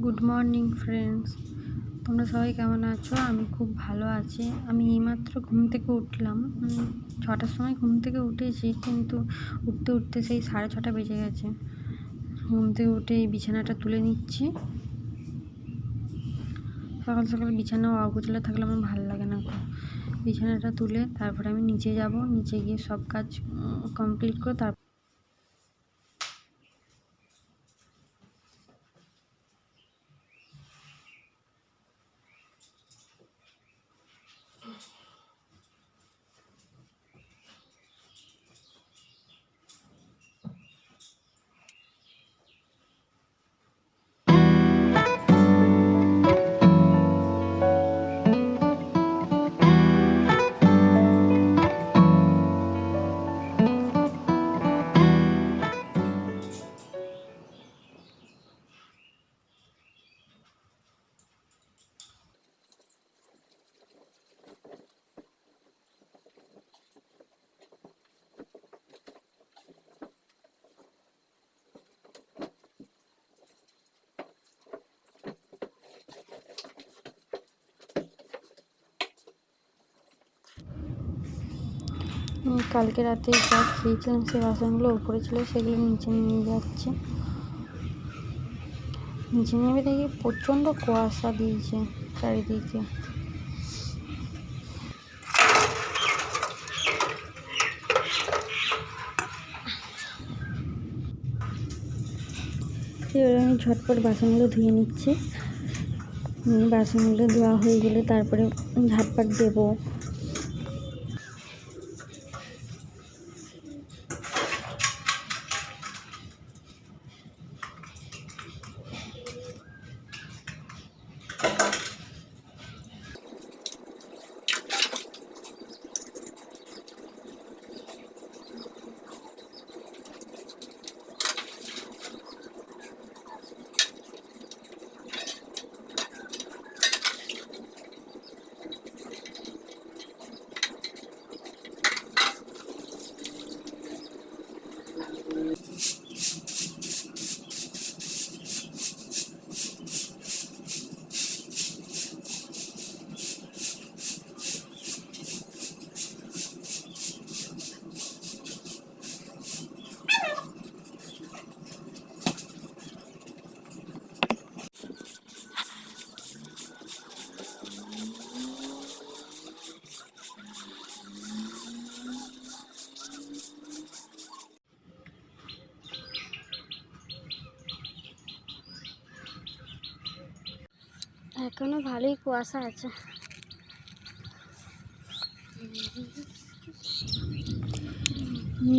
Good morning friends তোমরা সবাই কেমন আছো? আমি খুব ভালো আছি। আমি এইমাত্র ঘুম থেকে উঠলাম। ছটার সময় ঘুম থেকে উঠেছি, কিন্তু উঠতে উঠতে সেই সাড়ে ছটা বেজে গেছে। ঘুম থেকে উঠে এই বিছানাটা তুলে নিচ্ছি। সকাল সকাল বিছানা অগোছালো থাকলে আমার ভালো লাগে না খুব। বিছানাটা তুলে তারপরে আমি নিচে যাব। নিচে গিয়ে সব কাজ কমপ্লিট করে তারপর কালকে রাতে যা খেয়েছিলাম সেই বাসনগুলো উপরে ছিল, সেগুলো নিচে নিয়ে যাচ্ছে। নিচে নেমে দেখি প্রচণ্ড কুয়াশা দিয়েছে চারিদিকে। এবার আমি ঝটপট বাসনগুলো ধুয়ে নিচ্ছি। বাসনগুলো ধোয়া হয়ে গেলে তারপরে ঝাটপাট দেবো। এখনও ভালোই কুয়াশা আছে।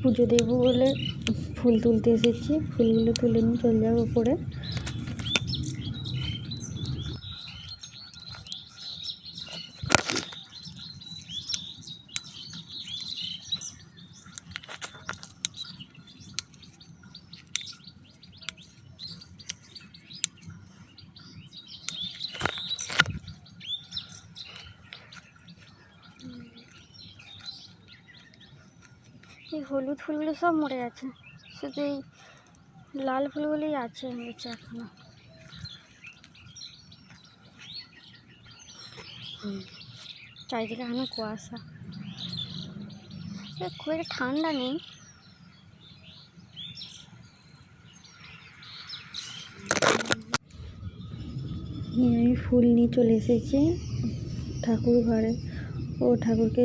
পুজো দেবো বলে ফুল তুলতে এসেছি। ফুলগুলো তুলে নিয়ে চলে যাব পরে এই হলুদ ফুলগুলো সব মরে গেছে। শুধু এই লাল ফুলগুলোই আছে বেঁচে এখনও। হুম, চারিদিকে এখনও কুয়াশা। খুব একটা ঠান্ডা নেই। আমি ফুল নিয়ে চলে এসেছি ঠাকুর ঘরে। ও ঠাকুরকে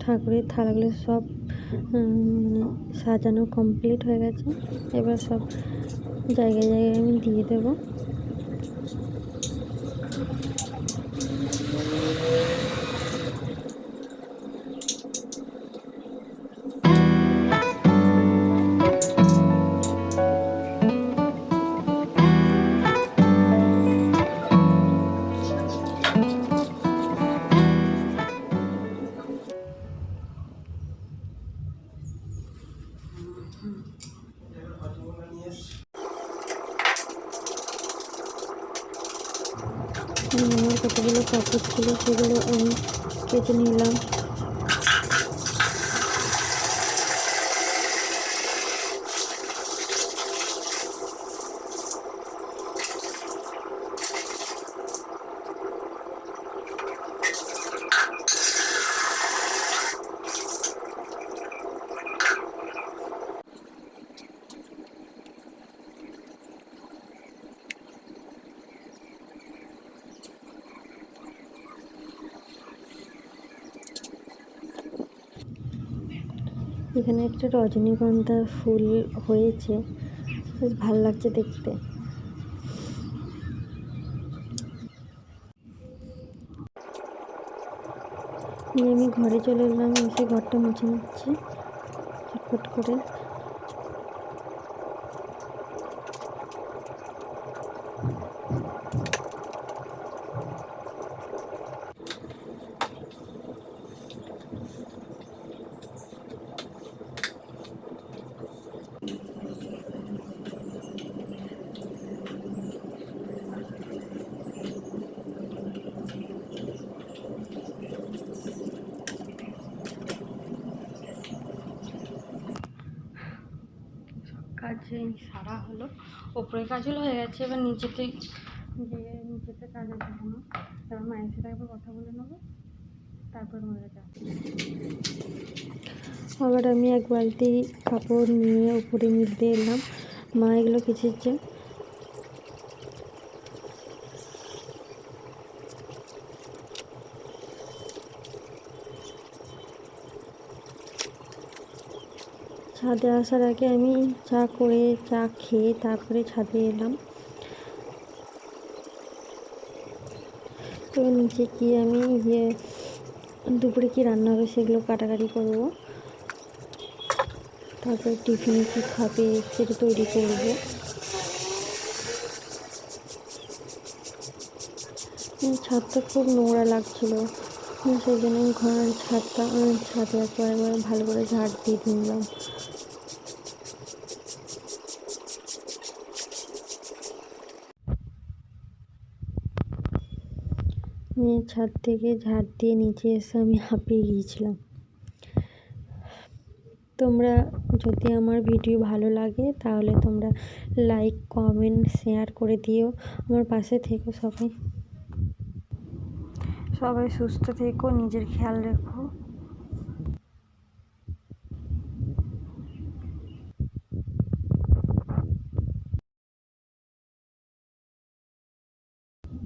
ঠাকুরের থালাগুলো সব মানে সাজানো কমপ্লিট হয়ে গেছে। এবার সব জায়গায় জায়গায় আমি দিয়ে দেবো। উম, আমার কতগুলো কাপড় ছিল সেগুলো আমি কেটে নিলাম এখানে একটা রজনীগন্ধা ফুল হয়েছে। বেশ ভালো লাগছে দেখতে। আমি ঘরে চলে এলাম, এসে ঘরটা মুছে নিচ্ছি, চটপট করে। কাজে সারা হলো। ওপরের কাজগুলো হয়ে গেছে, এবার নিচেতে যে নিচেতে কাজ আছে কোনো এবার মায়ের সাথে একবার কথা বলে নেব, তারপর মরে যাব আবার আমি এক বালতি কাপড় নিয়ে উপরে মিলতে এলাম। মা এগুলো কেচেছে। ছাদে আসার আগে আমি চা করে, চা খেয়ে তারপরে ছাদে এলাম। তো নিচে কি আমি ইয়ে দুপুরে কি রান্না হবে সেগুলো কাটাকাটি করব। তারপরে টিফিনে কী খাবে সেটা তৈরি করব। ছাদটা খুব নোংরা লাগছিল। সেই জন্য আমি ঘর ছাদটা ছাদে একবার একবার ভালো করে ঝাড় দিয়ে দিলাম। ছাদ থেকে ঝাড় দিয়ে নিচে এসে আমি হাঁপিয়ে গিয়েছিলাম। তোমরা যদি আমার ভিডিও ভালো লাগে, তাহলে তোমরা লাইক, কমেন্ট, শেয়ার করে দিও। আমার পাশে থেকো সবাই। সবাই সুস্থ থেকো, নিজের খেয়াল রেখো।